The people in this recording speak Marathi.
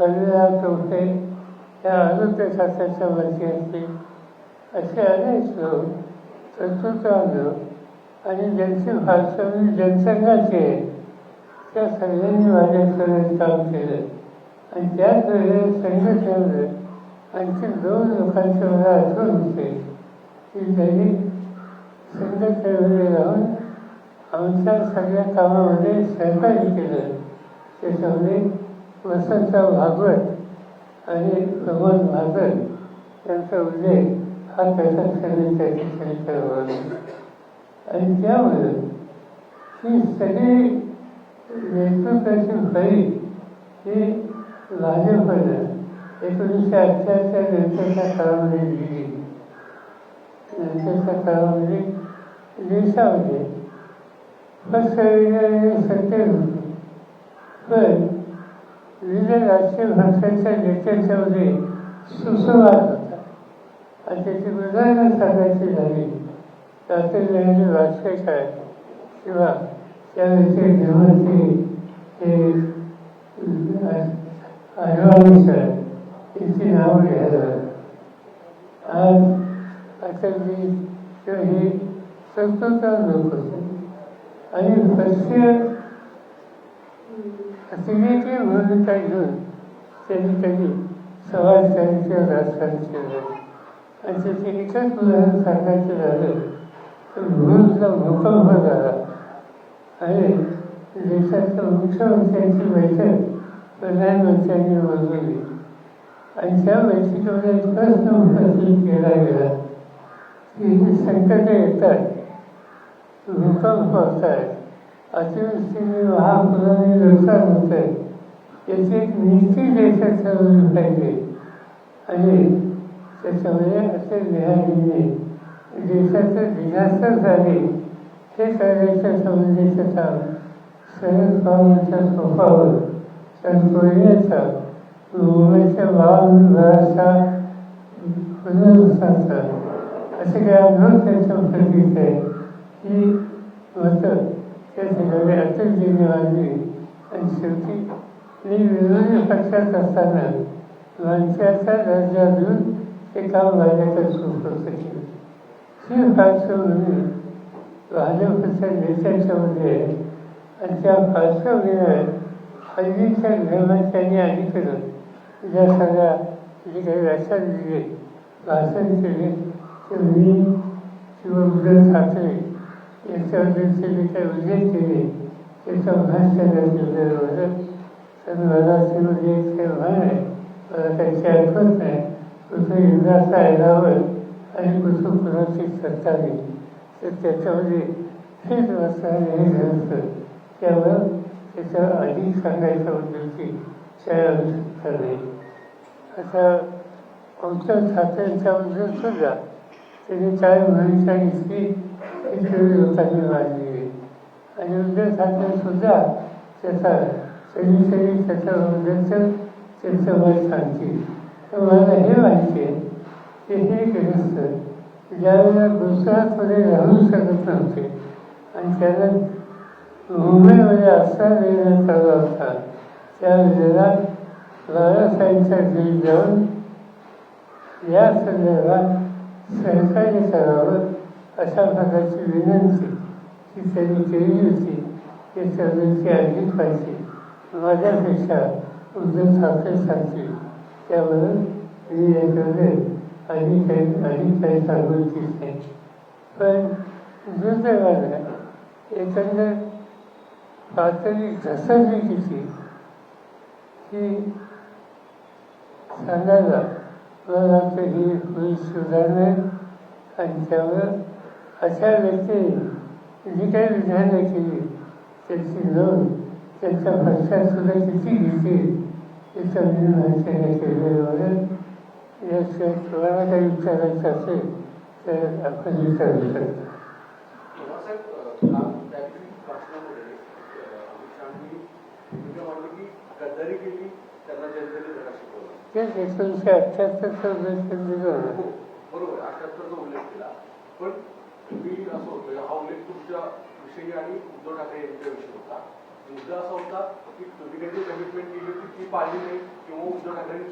कविराज होते त्या आरोग्यशास्त्राच्या वर्षी असतील असे अनेक लोक कर्तृत्वानं आणि ज्यांची भाषण जनसंघाची आहे त्या सगळ्यांनी माझ्याकडे काम केलं. आणि त्याच वेळेला संघ ठेवलं आणखी दोन लोकांचे मला आठवण होते. की त्यांनी संघ ठेवले राहून आमच्या सगळ्या कामामध्ये सहकार्य केलं. त्याच्यामध्ये वसंतराव भागवत आणि प्रमोद भागवत यांचा उल्लेख हा त्याचा त्या ठिकाणी करावा आणि त्यामुळे ही सगळी नेतृत्वाची फळी ही भाजपनं एकोणीसशे अठ्ठ्याच्या नंतरच्या काळामध्ये दिली नंतरच्या काळामध्ये देशामध्ये पक्षविधाने सत्तेत होते. पण म्हणजे विविध राजकीय भाषांच्या नेत्यांच्यामध्ये सुसंवाद होता आणि त्याची उदाहरणं सांगायची झाली स्वातंत्र्याने राजकीय काय? किंवा त्यावेळेचे देवाचे हे अडवाणी सर यांची नावं घ्यायला. आज अटलजी किंवा हे संतोषा लोक होते आणि पश्चिम अतिरेकी भूमिका घेऊन त्यांनी त्यांनी समाजकार्याचे राजकारण केलं आणि त्याचे एकच उदाहरण सांगायचं झालं तर भूजला भूकंप झाला आणि देशाच्या मुख्यमंत्र्यांची बैठक प्रधानमंत्र्यांनी बोलवली आणि त्या बैठकीमध्ये एक प्रश्न उपस्थित केला गेला की ही संकटं येतात भूकंप होतात अतिवृष्टीने महापुराने नुकसान होत. आहे याची एक नीती देशात ठरवली पाहिजे आणि त्याच्यामुळे असे लिहायने देशाचं डिझास्टर झाले. हे करण्याच्या संबंधीचं काम शरद पवारांच्या सोपावर शरद कोयऱ्याचा मुंबईच्या भावाचा पुनर्वसाचा असे काही अनुभव त्यांच्या प्रतीक आहे की मतं त्या ठिकाणी अटलजीने मांडली आणि शेवटी मी विरोधी पक्षात असताना माणसाचा दर्जा देऊन ते काम माझ्याकडे सुरू केलं. ही पार्श्वभूमी म्हणजे भाजपच्या नेत्यांच्यामध्ये आहे आणि त्या पार्श्वभूमीवर म्हणजे हल्लीच्या ग्रहांच्यानी अलीकडं ज्या सगळ्या जे काही व्याख्यान दिले भाषण केले ते मी किंवा उद्धव ठाकरे यांच्याबद्दलचे जे काय उल्लेख केले त्याचा भाष्य केलेलं होतं तर मला त्यामध्ये एक काही म्हण आहे मला त्याची आठवत नाही कुठं युद्धाचा ऐरावर आणि कुठं कुणाची सत्ता नाही तर त्याच्यामध्ये हेच वाचणार हे ग्रंथ त्यामुळं त्याच्यावर अधिक सांगायच्या उद्देशी काय आवश्यकता नाही आता आमच्या ठाकरेंच्याबद्दल सुद्धा त्याची काय भूमिका इतकी इतकी सगळी लोकांनी मांडली आणि उद्धव ठाकरे त्याचा सगळी सगळी त्याच्याबद्दलचं त्यांचं मत सांगतील तर मला हे माहिती आहे की हे ग्रस्त ज्यावेळेला गुजरातमध्ये राहू शकत नव्हते आणि त्यांना मुंबईमध्ये असा देण्यात आला होता त्यावेळेला बाळासाहेबांच्या घरी जाऊन या संदर्भात सहकार्य करावं अशा प्रकारची विनंती ती त्यांनी केली होती ते सर्वांची अधिक पाहिजे. माझ्यापेक्षा उद्धव ठाकरे सांगतील त्यावर मी याच्यामध्ये अधिक काही अधिक काही सांगू इच्छित नाही पण दुर्दैवानं एकंदर पातळी घसरली किती ही सांगायला मला वाटतं ही होईल सुधारणा आणि त्यामुळं अशा व्यक्ती जी काही विधानं केली. त्याची नोंद त्यांच्या पक्षात सुद्धा किती घेतील याचा मी माहिती केलेलं याशिवाय तुम्हाला काही विचारायचं असेल तर आपण विचारू शकता. गद्दारी केली त्यांना जनतेने धडा शिकवला. तेच एकोणीसशे दिला हो, बरोबर अठ्याहत्तरचा उल्लेख केला. पण मी असं होतं हा उल्लेख तुमच्या विषयी आणि उद्धव ठाकरे यांच्याविषयी होता. मुद्दा असा होता की तुम्ही काही कमिटमेंट केली होती ती पाळली नाही किंवा उद्धव ठाकरेंनी